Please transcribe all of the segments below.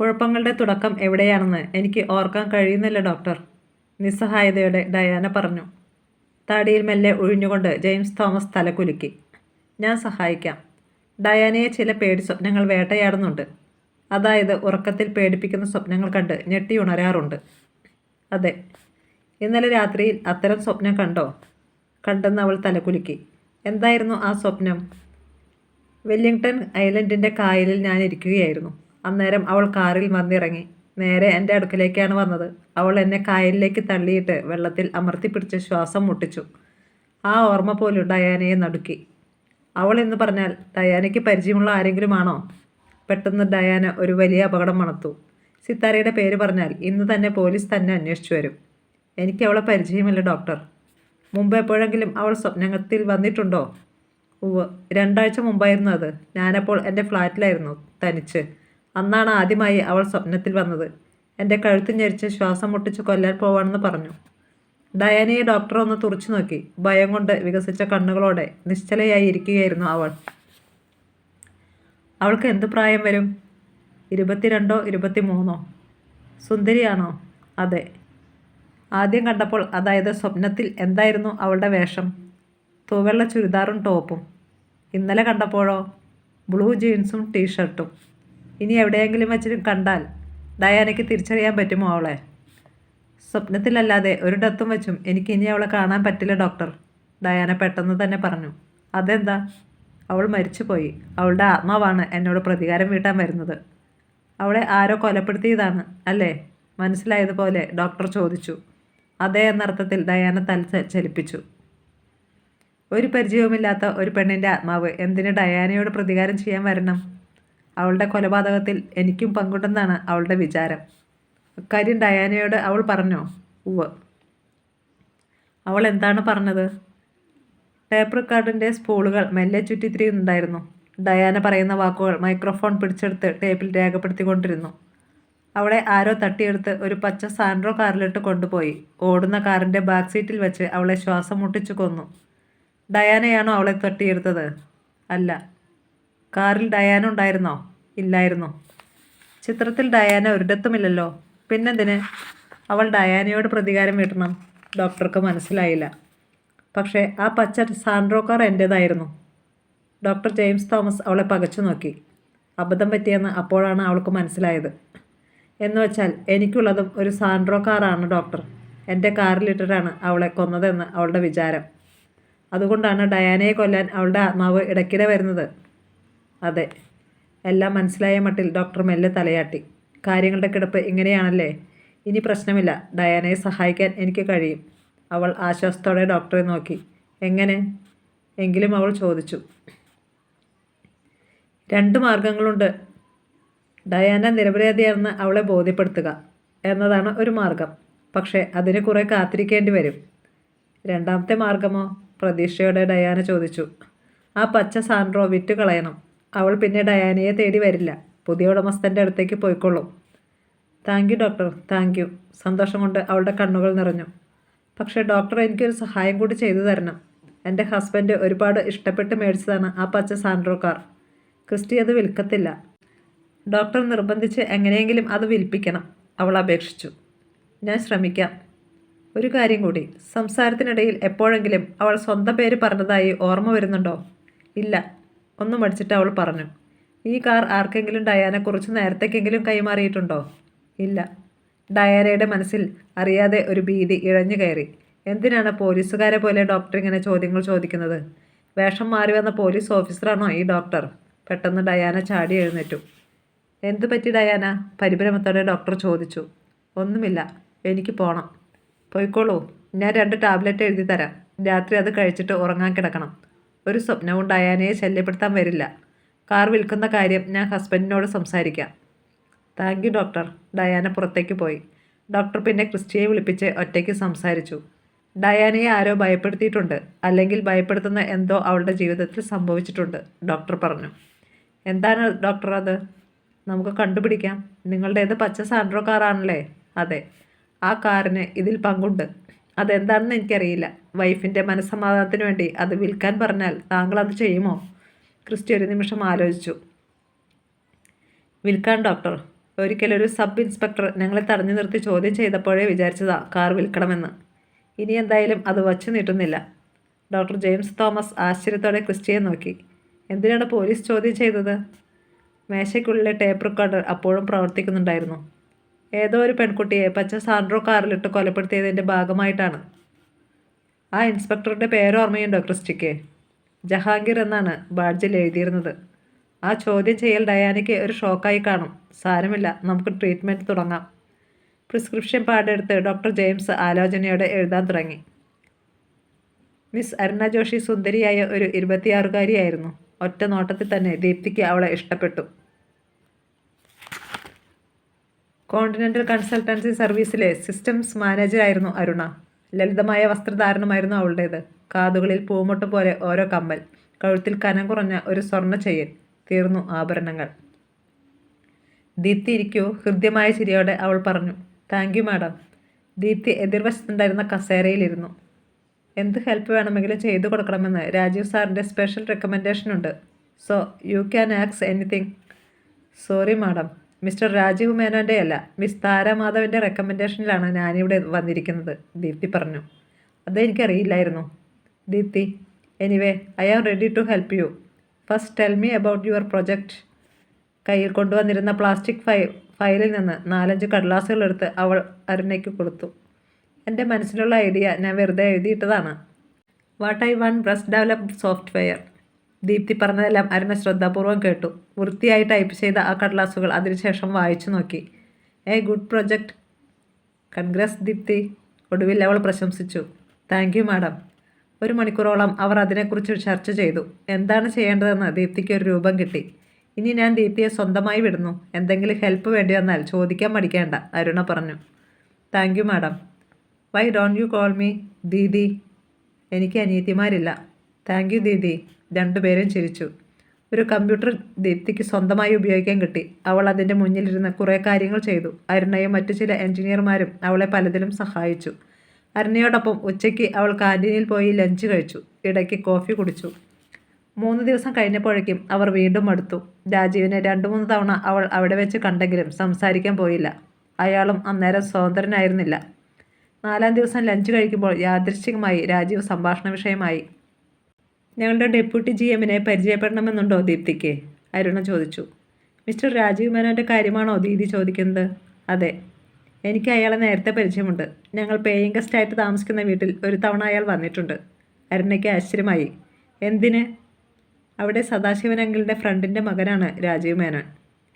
കുഴപ്പങ്ങളുടെ തുടക്കം എവിടെയാണെന്ന് എനിക്ക് ഓർക്കാൻ കഴിയുന്നില്ല ഡോക്ടർ. നിസ്സഹായതയോടെ ഡയാന പറഞ്ഞു. താടിയിൽ മെല്ലെ ഒഴിഞ്ഞുകൊണ്ട് ജെയിംസ് തോമസ് തലകുലുക്കി. ഞാൻ സഹായിക്കാം. ഡയാനയെ ചില പേടി സ്വപ്നങ്ങൾ വേട്ടയാടുന്നുണ്ട്. അതായത് ഉറക്കത്തിൽ പേടിപ്പിക്കുന്ന സ്വപ്നങ്ങൾ കണ്ട് ഞെട്ടി ഉണരാറുണ്ട്. അതെ. ഇന്നലെ രാത്രിയിൽ അത്തരം സ്വപ്നം കണ്ടോ? കണ്ടെന്ന് അവൾ തലകുലുക്കി. എന്തായിരുന്നു ആ സ്വപ്നം? വെല്ലിംഗ്ടൺ ഐലൻഡിന്റെ കായലിൽ ഞാൻ ഇരിക്കുകയായിരുന്നു. അന്നേരം അവൾ കാറിൽ വന്നിറങ്ങി നേരെ എന്റെ അടുക്കലേക്കാണ് വന്നത്. അവൾ എന്നെ കായലിലേക്ക് തള്ളിയിട്ട് വെള്ളത്തിൽ അമർത്തിപ്പിടിച്ച് ശ്വാസം മുട്ടിച്ചു. ആ ഓർമ്മ പോലും ഡയാനയെ നടുക്കി. അവൾ എന്ന് പറഞ്ഞാൽ ഡയാനയ്ക്ക് പരിചയമുള്ള ആരെങ്കിലും ആണോ പെട്ടെന്ന് ഡയാന ഒരു വലിയ അപകടം മണത്തു. സിത്താരയുടെ പേര് പറഞ്ഞാൽ ഇന്ന് തന്നെ പോലീസ് തന്നെ അന്വേഷിച്ചു വരും. എനിക്ക് അവളെ പരിചയമില്ല ഡോക്ടർ. മുമ്പ് എപ്പോഴെങ്കിലും അവൾ സ്വപ്നത്തിൽ വന്നിട്ടുണ്ടോ? ഉവ് രണ്ടാഴ്ച മുമ്പായിരുന്നു അത്. ഞാനപ്പോൾ എന്റെ ഫ്ലാറ്റിലായിരുന്നു തനിച്ച്. അന്നാണ് ആദ്യമായി അവൾ സ്വപ്നത്തിൽ വന്നത്. എന്റെ കഴുത്ത് ഞെരിച്ച് ശ്വാസം മുട്ടിച്ച് കൊല്ലാൻ പോവാണെന്ന് പറഞ്ഞു. ഡയാനയെ ഡോക്ടർ ഒന്ന് തുറച്ചു നോക്കി. ഭയം കൊണ്ട് വികസിച്ച കണ്ണുകളോടെ നിശ്ചലയായി ഇരിക്കുകയായിരുന്നു അവൾ. അവൾക്ക് എന്ത് പ്രായം വരും? ഇരുപത്തിരണ്ടോ ഇരുപത്തിമൂന്നോ? സുന്ദരിയാണോ? അതെ. ആദ്യം കണ്ടപ്പോൾ അതായത് സ്വപ്നത്തിൽ എന്തായിരുന്നു അവളുടെ വേഷം? തൂവെള്ള ചുരിദാറും ടോപ്പും. ഇന്നലെ കണ്ടപ്പോഴോ? ബ്ലൂ ജീൻസും ടീഷർട്ടും. ഇനി എവിടെയെങ്കിലും വെച്ച് കണ്ടാൽ ഡയാനയ്ക്ക് തിരിച്ചറിയാൻ പറ്റുമോ അവളെ? സ്വപ്നത്തിലല്ലാതെ ഒരു ഡത്തും വെച്ചും എനിക്ക് ഇനി അവളെ കാണാൻ പറ്റില്ല ഡോക്ടർ. ഡയാന പെട്ടെന്ന് തന്നെ പറഞ്ഞു. അതെന്താ? അവൾ മരിച്ചുപോയി. അവളുടെ ആത്മാവാണ് എന്നോട് പ്രതികാരം വീട്ടാൻ വരുന്നത്. അവളെ ആരോ കൊലപ്പെടുത്തിയതാണ് അല്ലേ? മനസ്സിലായതുപോലെ ഡോക്ടർ ചോദിച്ചു. അതേ എന്നർത്ഥത്തിൽ ഡയാന തല ചലിപ്പിച്ചു. ഒരു പരിചയവുമില്ലാത്ത ഒരു പെണ്ണിന്റെ ആത്മാവ് എന്തിന് ഡയാനയോട് പ്രതികാരം ചെയ്യാൻ വരണം? അവളുടെ കൊലപാതകത്തിൽ എനിക്കും പങ്കുണ്ടെന്നാണ് അവളുടെ വിചാരം. അക്കാര്യം ഡയാനയോട് അവൾ പറഞ്ഞോ? ഉവ് അവൾ എന്താണ് പറഞ്ഞത്? ടേപ്പ് റെക്കോർഡിന്റെ സ്പൂളുകൾ മെല്ലെ ചുറ്റിത്തിരിയുന്നുണ്ടായിരുന്നു. ഡയാന പറയുന്ന വാക്കുകൾ മൈക്രോഫോൺ പിടിച്ചെടുത്ത് ടേപ്പിൽ രേഖപ്പെടുത്തിക്കൊണ്ടിരുന്നു. അവളെ ആരോ തട്ടിയെടുത്ത് ഒരു പച്ച സാൻഡ്രോ കാറിലിട്ട് കൊണ്ടുപോയി. ഓടുന്ന കാറിന്റെ ബാക്ക് സീറ്റിൽ വെച്ച് അവളെ ശ്വാസം മുട്ടിച്ചു കൊന്നു. ഡയാനയാണോ അവളെ തട്ടിയെടുത്തത്? അല്ല. കാറിൽ ഡയാന ഉണ്ടായിരുന്നോ? ഇല്ലായിരുന്നു. ചിത്രത്തിൽ ഡയാന ഒരിടത്തുമില്ലല്ലോ. പിന്നെന്തിന്? അവൾ ഡയാനയോട് പ്രതികാരം വീട്ടണം. ഡോക്ടർക്ക് മനസ്സിലായില്ല. പക്ഷേ ആ പച്ച സാൻഡ്രോ കാർ എന്റേതായിരുന്നു ഡോക്ടർ ജെയിംസ് തോമസ് അവളെ പകച്ചു നോക്കി. അബദ്ധം പറ്റിയെന്ന് അപ്പോഴാണ് അവൾക്ക് മനസ്സിലായത്. എന്ന് വെച്ചാൽ എനിക്കുള്ളതും ഒരു സാൻഡ്രോ കാറാണ് ഡോക്ടർ. എന്റെ കാറിലിട്ടിട്ടാണ് അവളെ കൊന്നതെന്ന് അവളുടെ വിചാരം. അതുകൊണ്ടാണ് ഡയാനയെ കൊല്ലാൻ അവളുടെ ആത്മാവ് ഇടയ്ക്കിടെ വരുന്നത്. അതെ. എല്ലാം മനസ്സിലായ മട്ടിൽ ഡോക്ടർ മെല്ലെ തലയാട്ടി. കാര്യങ്ങളുടെ കിടപ്പ് ഇങ്ങനെയാണല്ലേ? ഇനി പ്രശ്നമില്ല. ഡയാനയെ സഹായിക്കാൻ എനിക്ക് കഴിയും. അവൾ ആശ്വാസത്തോടെ ഡോക്ടറെ നോക്കി. എങ്ങനെ? എങ്കിലും അവൾ ചോദിച്ചു. രണ്ട് മാർഗങ്ങളുണ്ട്. ഡയാന നിരപരാധിയാണെന്ന് അവളെ ബോധ്യപ്പെടുത്തുക എന്നതാണ് ഒരു മാർഗം. പക്ഷേ അതിന് കുറേ കാത്തിരിക്കേണ്ടി വരും. രണ്ടാമത്തെ മാർഗമോ? പ്രതീക്ഷയോടെ ഡയാന ചോദിച്ചു. ആ പച്ച സാൻഡ്രോ വിറ്റ് കളയണം. അവൾ പിന്നെ ഡയാനയെ തേടി വരില്ല. പുതിയ ഉടമസ്ഥന്റെ അടുത്തേക്ക് പോയിക്കൊള്ളും. Thank you doctor. Thank you. സന്തോഷം കൊണ്ട് അവളുടെ കണ്ണുകൾ നിറഞ്ഞു. പക്ഷേ ഡോക്ടർ എനിക്കൊരു സഹായം കൂടി ചെയ്തു തരണം. എന്റെ ഹസ്ബൻഡ് ഒരുപാട് ഇഷ്ടപ്പെട്ട് മേടിച്ചതാണ് ആ പച്ച സാൻഡ്രോ കാർ. ക്രിസ്റ്റി അത് വിൽക്കത്തില്ല. ഡോക്ടർ നിർബന്ധിച്ച് എങ്ങനെയെങ്കിലും അത് വിൽപ്പിക്കണം അവൾ അപേക്ഷിച്ചു. ഞാൻ ശ്രമിക്കാം. ഒരു കാര്യം കൂടി. സംസാരത്തിനിടയിൽ എപ്പോഴെങ്കിലും അവൾ സ്വന്തം പേര് പറഞ്ഞതായി ഓർമ്മ വരുന്നുണ്ടോ? ഇല്ല. ഒന്നും മടിച്ചിട്ട് അവൾ പറഞ്ഞു. ഈ കാർ ആർക്കെങ്കിലും ഡയാനെക്കുറിച്ച് നേരത്തേക്കെങ്കിലും കൈമാറിയിട്ടുണ്ടോ? ഇല്ല. ഡയാനയുടെ മനസ്സിൽ അറിയാതെ ഒരു ഭീതി ഇഴഞ്ഞു കയറി. എന്തിനാണ് പോലീസുകാരെ പോലെ ഡോക്ടർ ഇങ്ങനെ ചോദ്യങ്ങൾ ചോദിക്കുന്നത്? വേഷം മാറി വന്ന പോലീസ് ഓഫീസറാണോ ഈ ഡോക്ടർ? പെട്ടെന്ന് ഡയാന ചാടി എഴുന്നേറ്റു. എന്തു പറ്റി ഡയാന? പരിഭ്രമത്തോടെ ഡോക്ടർ ചോദിച്ചു. ഒന്നുമില്ല. എനിക്ക് പോകണം പോയിക്കോളൂ. ഞാൻ രണ്ട് ടാബ്ലറ്റ് എഴുതി തരാം രാത്രി അത് കഴിച്ചിട്ട് ഉറങ്ങാൻ കിടക്കണം. ഒരു സ്വപ്നവും ഡയാനയെ ശല്യപ്പെടുത്താൻ വരില്ല. കാർ വിൽക്കുന്ന കാര്യം ഞാൻ ഹസ്ബൻഡിനോട് സംസാരിക്കാം. Thank you doctor. ഡയാന പുറത്തേക്ക് പോയി. ഡോക്ടർ പിന്നെ ക്രിസ്റ്റിയെ വിളിപ്പിച്ച് ഒറ്റയ്ക്ക് സംസാരിച്ചു. ഡയാനയെ ആരോ ഭയപ്പെടുത്തിയിട്ടുണ്ട്. അല്ലെങ്കിൽ ഭയപ്പെടുത്തുന്ന എന്തോ അവളുടെ ജീവിതത്തിൽ സംഭവിച്ചിട്ടുണ്ട് ഡോക്ടർ പറഞ്ഞു. എന്താണ് ഡോക്ടർ അത്? നമുക്ക് കണ്ടുപിടിക്കാം. നിങ്ങളുടേത് പച്ച സാൻഡ്രോ കാറാണല്ലേ? അതെ. ആ കാറിന് ഇതിൽ പങ്കുണ്ട്. അതെന്താണെന്ന് എനിക്കറിയില്ല. വൈഫിന്റെ മനസ്സമാധാനത്തിന് വേണ്ടി അത് വിൽക്കാൻ പറഞ്ഞാൽ താങ്കൾ അത് ചെയ്യുമോ? ക്രിസ്റ്റി ഒരു നിമിഷം ആലോചിച്ചു. വിൽക്കാൻ ഡോക്ടർ. ഒരിക്കലൊരു സബ് ഇൻസ്പെക്ടർ ഞങ്ങളെ തടഞ്ഞു നിർത്തി ചോദ്യം ചെയ്തപ്പോഴേ വിചാരിച്ചതാ കാർ വിൽക്കണമെന്ന്. ഇനി എന്തായാലും അത് വച്ചു നീട്ടുന്നില്ല. ഡോക്ടർ ജെയിംസ് തോമസ് ആശ്ചര്യത്തോടെ ക്രിസ്റ്റിയെ നോക്കി. എന്തിനാണ് പോലീസ് ചോദ്യം ചെയ്തത്? മേശയ്ക്കുള്ളിലെ ടേപ്പ് റെക്കോർഡർ അപ്പോഴും പ്രവർത്തിക്കുന്നുണ്ടായിരുന്നു. ഏതോ ഒരു പെൺകുട്ടിയെ പച്ച സാൻഡ്രോ കാറിലിട്ട് കൊലപ്പെടുത്തിയതിന്റെ ഭാഗമായിട്ടാണ്. ആ ഇൻസ്പെക്ടറുടെ പേരോർമ്മയുണ്ടോ ക്രിസ്റ്റിക്ക്? ജഹാംഗീർ എന്നാണ് ബാഡ്ജിൽ എഴുതിയിരുന്നത്. ആ ചോദ്യം ചെയ്യൽ ഡയാനയ്ക്ക് ഒരു ഷോക്കായി കാണും. സാരമില്ല നമുക്ക് ട്രീറ്റ്മെന്റ് തുടങ്ങാം. പ്രിസ്ക്രിപ്ഷൻ പാടെടുത്ത് ഡോക്ടർ ജെയിംസ് ആലോചനയോടെ എഴുതാൻ തുടങ്ങി. മിസ് അരുണ ജോഷി സുന്ദരിയായ ഒരു ഇരുപത്തിയാറുകാരിയായിരുന്നു. ഒറ്റ നോട്ടത്തിൽ തന്നെ ദീപ്തിക്ക് അവളെ ഇഷ്ടപ്പെട്ടു. കോണ്ടിനെന്റൽ കൺസൾട്ടൻസി സർവീസിലെ സിസ്റ്റംസ് മാനേജർ ആയിരുന്നു അരുണ. ലളിതമായ വസ്ത്രധാരണമായിരുന്നു അവളുടേത്. കാതുകളിൽ പൂമൊട്ട് പോലെ ഓരോ കമ്മൽ കഴുത്തിൽ കനം കുറഞ്ഞ ഒരു സ്വർണ ചെയ്യൽ തീർന്നു ആഭരണങ്ങൾ. ദീപ്തി ഇരിക്കൂ ഹൃദ്യമായ ചിരിയോടെ അവൾ പറഞ്ഞു താങ്ക് യു മാഡം ദീപ്തി എതിർവശത്തുണ്ടായിരുന്ന കസേരയിലിരുന്നു. എന്ത് ഹെൽപ്പ് വേണമെങ്കിലും ചെയ്തു കൊടുക്കണമെന്ന് രാജീവ് സാറിന്റെ സ്പെഷ്യൽ റെക്കമെൻഡേഷൻ ഉണ്ട്. So you can ax anything sorry madam mister Rajeev മേനോന്റെ അല്ല മിസ് താരാമാധവന്റെ റെക്കമെൻഡേഷനിലാണ് ഞാനിവിടെ വന്നിരിക്കുന്നത് ദീപ്തി പറഞ്ഞു. അതെനിക്കറിയില്ലായിരുന്നു. Deepti anyway I am ready to help you. First tell me about your project കയ്യിൽ കൊണ്ടുവന്നിരുന്ന പ്ലാസ്റ്റിക് ഫൈ ഫയലിൽ നിന്ന് നാലഞ്ച് കടലാസുകൾ എടുത്ത് അവൾ അരുണയ്ക്ക് കൊടുത്തു. എന്റെ മനസ്സിലുള്ള ഐഡിയ ഞാൻ വെറുതെ എഴുതിയിട്ടതാണ്. വാട്ട് ഐ വൺ ബ്രസ് ഡെവലപ്പ് സോഫ്റ്റ്വെയർ. ദീപ്തി പറഞ്ഞതെല്ലാം അരുണ ശ്രദ്ധാപൂർവം കേട്ടു. വൃത്തിയായി ടൈപ്പ് ചെയ്ത ആ കടലാസുകൾ അതിനുശേഷം വായിച്ചു നോക്കി. A good project congrats Deepti. ഒടുവിൽ അവൾ പ്രശംസിച്ചു. താങ്ക് യു മാഡം ഒരു മണിക്കൂറോളം അവർ അതിനെക്കുറിച്ച് ചർച്ച ചെയ്തു. എന്താണ് ചെയ്യേണ്ടതെന്ന് ദീപ്തിക്ക് ഒരു രൂപം കിട്ടി. ഇനി ഞാൻ ദീപ്തിയെ സ്വന്തമായി വിടുന്നു. എന്തെങ്കിലും ഹെൽപ്പ് വേണ്ടി വന്നാൽ ചോദിക്കാൻ മടിക്കേണ്ട അരുണ പറഞ്ഞു. Thank you madam why don't you call me didi? എനിക്ക് അനിയത്തിമാരില്ല. Thank you Didi. രണ്ടുപേരും ചിരിച്ചു. ഒരു കമ്പ്യൂട്ടർ ദീപ്തിക്ക് സ്വന്തമായി ഉപയോഗിക്കാൻ കിട്ടി. അവൾ അതിന്റെ മുന്നിലിരുന്ന് കുറേ കാര്യങ്ങൾ ചെയ്തു. അരുണയും മറ്റു ചില എഞ്ചിനീയർമാരും അവളെ പലതിലും സഹായിച്ചു. അരുണയോടൊപ്പം ഉച്ചയ്ക്ക് അവൾ കാന്റീനിൽ പോയി ലഞ്ച് കഴിച്ചു. ഇടയ്ക്ക് കോഫി കുടിച്ചു. മൂന്ന് ദിവസം കഴിഞ്ഞപ്പോഴേക്കും അവർ വീണ്ടും മടുത്തു. രാജീവിനെ രണ്ടു മൂന്ന് തവണ അവൾ അവിടെ വെച്ച് കണ്ടെങ്കിലും സംസാരിക്കാൻ പോയില്ല. അയാളും അന്നേരം സ്വതന്ത്രനായിരുന്നില്ല. നാലാം ദിവസം ലഞ്ച് കഴിക്കുമ്പോൾ യാദൃശ്ചികമായി രാജീവ് സംഭാഷണ വിഷയമായി ഞങ്ങളുടെ ഡെപ്യൂട്ടി ജി എമ്മിനെ പരിചയപ്പെടണമെന്നുണ്ടോ ദീപ്തിക്ക്? അരുണ ചോദിച്ചു. മിസ്റ്റർ രാജീവ് മേനോന്റെ കാര്യമാണോ ദീദി ചോദിക്കുന്നത്? അതെ. എനിക്ക് അയാളെ നേരത്തെ പരിചയമുണ്ട്. ഞങ്ങൾ പേയിങ് ഗസ്റ്റായിട്ട് താമസിക്കുന്ന വീട്ടിൽ ഒരു തവണ അയാൾ വന്നിട്ടുണ്ട്. അരുണയ്ക്ക് ആശ്ചര്യമായി. എന്തിന്? അവിടെ സദാശിവൻ അങ്കിളിന്റെ ഫ്രണ്ടിന്റെ മകനാണ് രാജീവ് മേനോൻ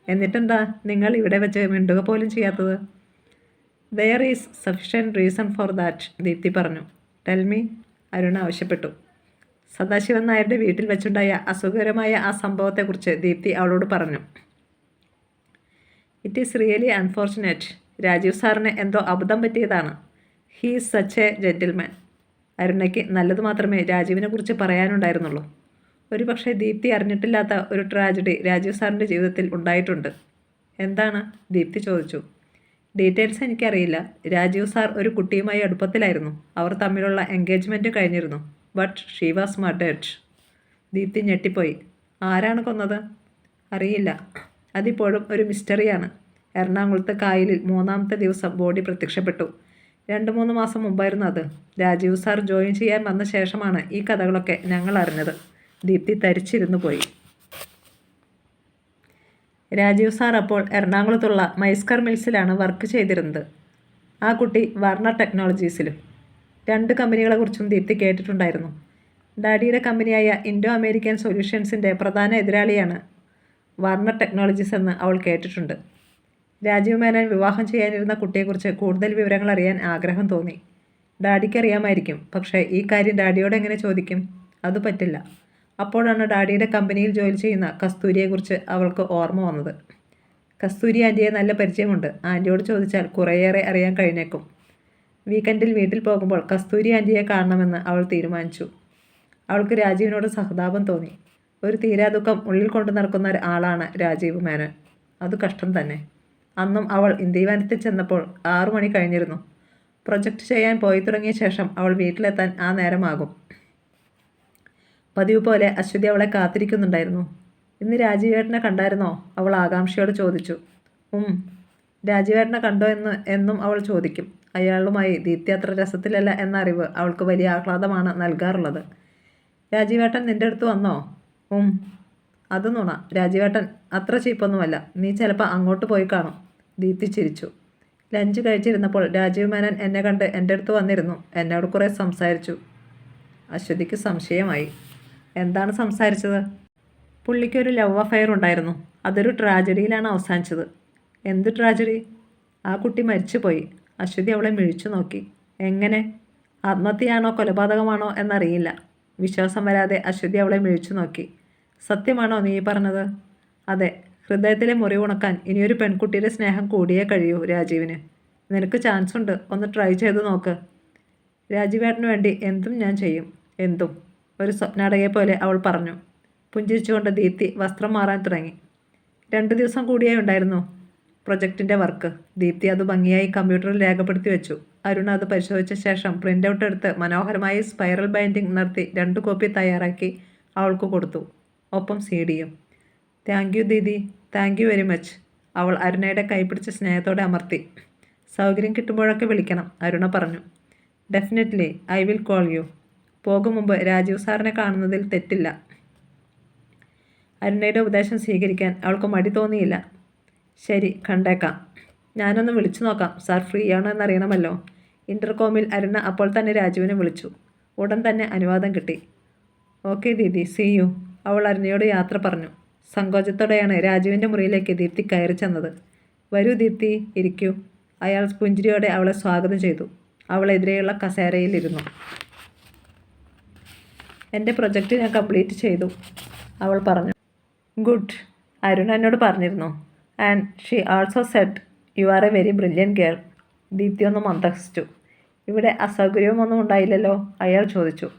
എന്നിട്ടെന്താ നിങ്ങൾ ഇവിടെ വെച്ച് മിണ്ടുക പോലും ചെയ്യാത്തത്? There is sufficient reason for that Deepti പറഞ്ഞു. ടെൽമി അരുണ ആവശ്യപ്പെട്ടു. സദാശിവൻ നായരുടെ വീട്ടിൽ വെച്ചുണ്ടായ അസുഖകരമായ ആ സംഭവത്തെക്കുറിച്ച് ദീപ്തി അവളോട് പറഞ്ഞു. It is really unfortunate Rajeev സാറിന് എന്തോ അബദ്ധം പറ്റിയതാണ്. He is such a gentleman അരുണയ്ക്ക് നല്ലത് മാത്രമേ രാജീവിനെ കുറിച്ച് പറയാനുണ്ടായിരുന്നുള്ളൂ. ഒരു പക്ഷേ ദീപ്തി അറിഞ്ഞിട്ടില്ലാത്ത ഒരു ട്രാജഡി രാജീവ് സാറിന്റെ ജീവിതത്തിൽ ഉണ്ടായിട്ടുണ്ട്. എന്താണ്? ദീപ്തി ചോദിച്ചു. ഡീറ്റെയിൽസ് എനിക്കറിയില്ല. രാജീവ് സാർ ഒരു കുട്ടിയുമായി അടുപ്പത്തിലായിരുന്നു. അവർ തമ്മിലുള്ള എൻഗേജ്മെന്റ് കഴിഞ്ഞിരുന്നു. But she was murdered Deepti ഞെട്ടിപ്പോയി. ആരാണ് കൊന്നത്? അറിയില്ല. അതിപ്പോഴും ഒരു മിസ്റ്ററിയാണ്. എറണാകുളത്ത് കായലിൽ മൂന്നാമത്തെ ദിവസം ബോഡി പ്രത്യക്ഷപ്പെട്ടു. രണ്ട് മൂന്ന് മാസം മുമ്പായിരുന്നു അത്. രാജീവ് സാർ ജോയിൻ ചെയ്യാൻ വന്ന ശേഷമാണ് ഈ കഥകളൊക്കെ ഞങ്ങൾ അറിഞ്ഞത്. ദീപ്തി തരിച്ചിരുന്നു പോയി. രാജീവ് സാർ അപ്പോൾ എറണാകുളത്തുള്ള മൈസ്കർ മിൽസിലാണ് വർക്ക് ചെയ്തിരുന്നത്. ആ കുട്ടി വർണ ടെക്നോളജീസിലും. രണ്ട് കമ്പനികളെ കുറിച്ചും ദീപ്തി കേട്ടിട്ടുണ്ടായിരുന്നു. ഡാഡിയുടെ കമ്പനിയായ ഇൻഡോ അമേരിക്കൻ സൊല്യൂഷൻസിന്റെ പ്രധാന എതിരാളിയാണ് വർണ ടെക്നോളജീസ് എന്ന് അവൾ കേട്ടിട്ടുണ്ട്. രാജീവ് മേനോൻ വിവാഹം ചെയ്യാനിരുന്ന കുട്ടിയെക്കുറിച്ച് കൂടുതൽ വിവരങ്ങൾ അറിയാൻ ആഗ്രഹം തോന്നി. ഡാഡിക്ക് അറിയാമായിരിക്കും പക്ഷേ ഈ കാര്യം ഡാഡിയോട് എങ്ങനെ ചോദിക്കും? അത് പറ്റില്ല. അപ്പോഴാണ് ഡാഡിയുടെ കമ്പനിയിൽ ജോലി ചെയ്യുന്ന കസ്തൂരിയെക്കുറിച്ച് അവൾക്ക് ഓർമ്മ വന്നത്. കസ്തൂരി ആന്റിയെ നല്ല പരിചയമുണ്ട്. ആന്റിയോട് ചോദിച്ചാൽ കുറേയേറെ അറിയാൻ കഴിഞ്ഞേക്കും. വീക്കെൻഡിൽ വീട്ടിൽ പോകുമ്പോൾ കസ്തൂരി ആന്റിയെ കാണണമെന്ന് അവൾ തീരുമാനിച്ചു. അവൾക്ക് രാജീവിനോട് സഹതാപം തോന്നി. ഒരു തീരാദുഃഖം ഉള്ളിൽ കൊണ്ടു നടക്കുന്ന ആളാണ് രാജീവ് മേനോൻ. അത് കഷ്ടം തന്നെ. അന്നും അവൾ ഇന്ത്യവാനത്തിൽ ചെന്നപ്പോൾ ആറു മണി കഴിഞ്ഞിരുന്നു. പ്രൊജക്റ്റ് ചെയ്യാൻ പോയി തുടങ്ങിയ ശേഷം അവൾ വീട്ടിലെത്താൻ ആ നേരമാകും. പതിവ് പോലെ അശ്വതി അവളെ കാത്തിരിക്കുന്നുണ്ടായിരുന്നു. ഇന്ന് രാജീവേട്ടനെ കണ്ടായിരുന്നോ? അവൾ ആകാംക്ഷയോട് ചോദിച്ചു. ഉം രാജീവേട്ടനെ കണ്ടോ എന്ന് എന്നും അവൾ ചോദിക്കും. അയാളുമായി ദീപ്തി അത്ര രസത്തിലല്ല എന്ന അറിവ് അവൾക്ക് വലിയ ആഹ്ലാദമാണ് നൽകാറുള്ളത്. രാജീവേട്ടൻ നിന്റെ അടുത്ത് വന്നോ? ഉം. അത് നുണ. രാജീവേട്ടൻ അത്ര ചീപ്പൊന്നുമല്ല. നീ ചിലപ്പോൾ അങ്ങോട്ട് പോയി കാണും. ദീപ്തി ചിരിച്ചു. ലഞ്ച് കഴിച്ചിരുന്നപ്പോൾ രാജീവ് മേനൻ എന്നെ കണ്ട് എന്റെ അടുത്ത് വന്നിരുന്നു. എന്നോട് കുറേ സംസാരിച്ചു. അശ്വതിക്ക് സംശയമായി. എന്താണ് സംസാരിച്ചത്? പുള്ളിക്കൊരു ലവ് അഫയർ ഉണ്ടായിരുന്നു. അതൊരു ട്രാജഡിയിലാണ് അവസാനിച്ചത്. എന്ത് ട്രാജഡി? ആ കുട്ടി മരിച്ചുപോയി. അശ്വതി അവളെ മിഴിച്ചു നോക്കി. എങ്ങനെ? ആത്മഹത്യയാണോ കൊലപാതകമാണോ എന്നറിയില്ല. വിശ്വാസം വരാതെ അശ്വതി അവളെ മിഴിച്ചു നോക്കി. സത്യമാണോ നീ പറഞ്ഞത്? അതെ. ഹൃദയത്തിലെ മുറിവുണക്കാൻ ഇനിയൊരു പെൺകുട്ടിയുടെ സ്നേഹം കൂടിയേ കഴിയൂ രാജീവിന്. നിനക്ക് ചാൻസ് ഉണ്ട് ഒന്ന് ട്രൈ ചെയ്ത് നോക്ക്. രാജീവേട്ടന് വേണ്ടി എന്തും ഞാൻ ചെയ്യും. എന്തും. ഒരു സ്വപ്നാടകയെ പോലെ അവൾ പറഞ്ഞു. പുഞ്ചിരിച്ചുകൊണ്ട് ദീപ്തി വസ്ത്രം മാറാൻ തുടങ്ങി. രണ്ട് ദിവസം കൂടിയേ ഉണ്ടായിരുന്നു. പ്രൊജക്റ്റിന്റെ വർക്ക്. ദീപ്തി അത് ഭംഗിയായി കമ്പ്യൂട്ടറിൽ രേഖപ്പെടുത്തി വെച്ചു. അരുൺ അത് പരിശോധിച്ച ശേഷം പ്രിന്റ് ഔട്ട് എടുത്ത് മനോഹരമായി സ്പൈറൽ ബൈൻഡിംഗ് നടത്തി രണ്ട് കോപ്പി തയ്യാറാക്കി അവൾക്ക് കൊടുത്തു. ഒപ്പം സി ഡിയും. Thank you didi. Thank you very much. അവൾ അരുണയുടെ കൈപിടിച്ച് സ്നേഹത്തോടെ അമർത്തി. സൗകര്യം കിട്ടുമ്പോഴൊക്കെ വിളിക്കണം അരുണ പറഞ്ഞു. Definitely I will call you പോകും മുമ്പ് രാജീവ് സാറിനെ കാണുന്നതിൽ തെറ്റില്ല. അരുണയുടെ ഉപദേശം സ്വീകരിക്കാൻ അവൾക്ക് മടി തോന്നിയില്ല. ശരി കണ്ടേക്കാം. ഞാനൊന്ന് വിളിച്ചു നോക്കാം. സാർ ഫ്രീ ആണോ എന്നറിയണമല്ലോ. ഇന്റർകോമിൽ അരുണ അപ്പോൾ തന്നെ രാജുവിനെ വിളിച്ചു. ഉടൻ തന്നെ അനുവാദം കിട്ടി. ഓക്കെ ദീദി. See you. അവൾ അരുണയോട് യാത്ര പറഞ്ഞു. സങ്കോചത്തോടെയാണ് രാജുവിന്റെ മുറിയിലേക്ക് ദീപ്തി കയറി ചെന്നത്. വരൂ ദീപ്തി. ഇരിക്കൂ. അയാൾ പുഞ്ചിരിയോടെ അവളെ സ്വാഗതം ചെയ്തു. അവളെതിരെയുള്ള കസേരയിലിരുന്നു എന്റെ പ്രൊജക്റ്റ് ഞാൻ കംപ്ലീറ്റ് ചെയ്തു അവൾ പറഞ്ഞു. ഗുഡ് അരുൺ എന്നോട് പറഞ്ഞിരുന്നു. And she also said you are a very brilliant girl Deepti ഒന്ന് മന്ദഹസിച്ചു. ഇവിടെ അസൗകര്യമൊന്നും ഉണ്ടായില്ലല്ലോ? അയാൾ ചോദിച്ചു.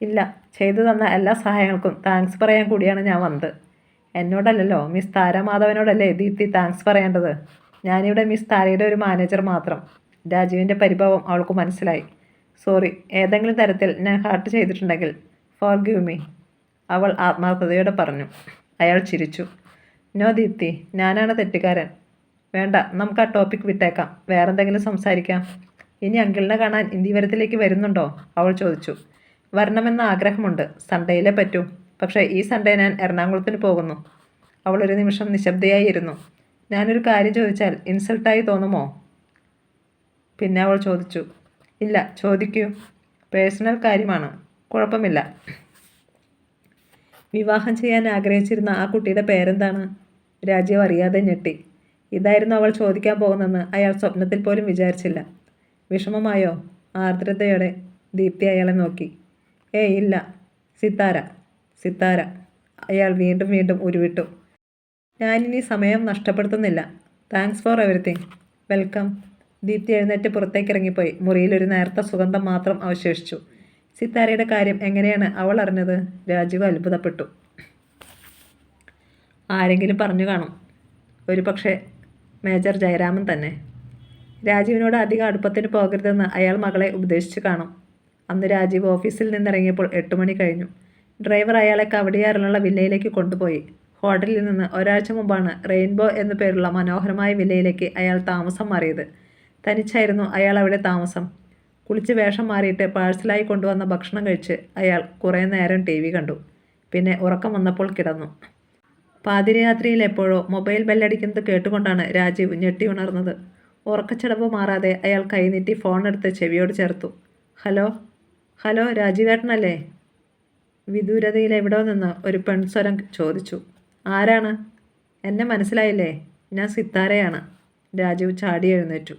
ഇല്ല ചെയ്തു തന്ന എല്ലാ സഹായങ്ങൾക്കും താങ്ക്സ് പറയാൻ കൂടിയാണ് ഞാൻ വന്നത്. എന്നോടല്ലല്ലോ മിസ് താരമാധവനോടല്ലേ ദീപ്തി താങ്ക്സ് പറയേണ്ടത്? ഞാനിവിടെ മിസ് താരയുടെ ഒരു മാനേജർ മാത്രം. രാജുവിന്റെ പരിഭവം അവൾക്ക് മനസ്സിലായി. സോറി ഏതെങ്കിലും തരത്തിൽ ഞാൻ ഹാർട്ട് ചെയ്തിട്ടുണ്ടെങ്കിൽ ഫോർ ഗിവ് മീ അവൾ ആത്മാർത്ഥതയോടെ പറഞ്ഞു. അയാൾ ചിരിച്ചു. നോ ദീപ്തി ഞാനാണ് തെറ്റുകാരൻ. വേണ്ട നമുക്ക് ആ ടോപ്പിക് വിട്ടേക്കാം. വേറെന്തെങ്കിലും സംസാരിക്കാം. ഇനി അങ്കിളിനെ കാണാൻ ഇന്ത്യവരത്തിലേക്ക് വരുന്നുണ്ടോ? അവൾ ചോദിച്ചു. വരണമെന്ന ആഗ്രഹമുണ്ട്. സൺഡേയിലേ പറ്റൂ. പക്ഷേ ഈ സൺഡേ ഞാൻ എറണാകുളത്തിന് പോകുന്നു. അവൾ ഒരു നിമിഷം നിശബ്ദയായിരുന്നു. ഞാനൊരു കാര്യം ചോദിച്ചാൽ ഇൻസൾട്ടായി തോന്നുമോ? പിന്നെ അവൾ ചോദിച്ചു. ഇല്ല ചോദിക്കൂ. പേഴ്സണൽ കാര്യമാണ്. കുഴപ്പമില്ല. വിവാഹം ചെയ്യാൻ ആഗ്രഹിച്ചിരുന്ന ആ കുട്ടിയുടെ പേരെന്താണ്? രാജീവ് അറിയാതെ ഞെട്ടി. ഇതായിരുന്നു അവൾ ചോദിക്കാൻ പോകുന്നതെന്ന് അയാൾ സ്വപ്നത്തിൽ പോലും വിചാരിച്ചില്ല. വിഷമമായോ? ആർദ്രതയോടെ ദീപ്തി അയാളെ നോക്കി. ഏ ഇല്ല. സിത്താര. സിത്താര. അയാൾ വീണ്ടും വീണ്ടും ഉരുവിട്ടു. ഞാനിനി സമയം നഷ്ടപ്പെടുത്തുന്നില്ല. Thanks for everything welcome. Deepti എഴുന്നേറ്റ് പുറത്തേക്ക് ഇറങ്ങിപ്പോയി മുറിയിൽ ഒരു നേർത്ത സുഗന്ധം മാത്രം അവശേഷിച്ചു. സിത്താരയുടെ കാര്യം എങ്ങനെയാണ് അവൾ അറിഞ്ഞത്? രാജീവ് അത്ഭുതപ്പെട്ടു. ആരെങ്കിലും പറഞ്ഞു കാണും. ഒരു പക്ഷേ മേജർ ജയരാമൻ തന്നെ. രാജീവിനോട് അധികം അടുപ്പത്തിന് പോകരുതെന്ന് അയാൾ മകളെ ഉപദേശിച്ചു കാണും. അന്ന് രാജീവ് ഓഫീസിൽ നിന്നിറങ്ങിയപ്പോൾ എട്ട് മണി കഴിഞ്ഞു. ഡ്രൈവർ അയാളെ കവടിയാറിലുള്ള വില്ലയിലേക്ക് കൊണ്ടുപോയി. ഹോട്ടലിൽ നിന്ന് ഒരാഴ്ച മുമ്പാണ് റെയിൻബോ എന്നു പേരുള്ള മനോഹരമായ വില്ലയിലേക്ക് അയാൾ താമസം മാറിയത്. തനിച്ചായിരുന്നു അയാൾ അവിടെ താമസം. കുളിച്ച് വേഷം മാറിയിട്ട് പാഴ്സലായി കൊണ്ടുവന്ന ഭക്ഷണം കഴിച്ച് അയാൾ കുറേ നേരം ടി വി കണ്ടു. പിന്നെ ഉറക്കം വന്നപ്പോൾ കിടന്നു. പാതിരാത്രിയിൽ എപ്പോഴോ മൊബൈൽ ബെല്ലടിക്കുന്നത് കേട്ടുകൊണ്ടാണ് രാജീവ് ഞെട്ടി ഉണർന്നത്. ഉറക്കച്ചടവ് മാറാതെ അയാൾ കൈനീട്ടി ഫോണെടുത്ത് ചെവിയോട് ചേർത്തു. ഹലോ? ഹലോ രാജീവേട്ടനല്ലേ? വിദൂരതയിൽ എവിടോ നിന്ന് ഒരു പെൺസ്വരം ചോദിച്ചു. ആരാണ്? എന്നെ മനസ്സിലായില്ലേ? ഞാൻ സിത്താരയാണ്. രാജീവ് ചാടി എഴുന്നേറ്റു.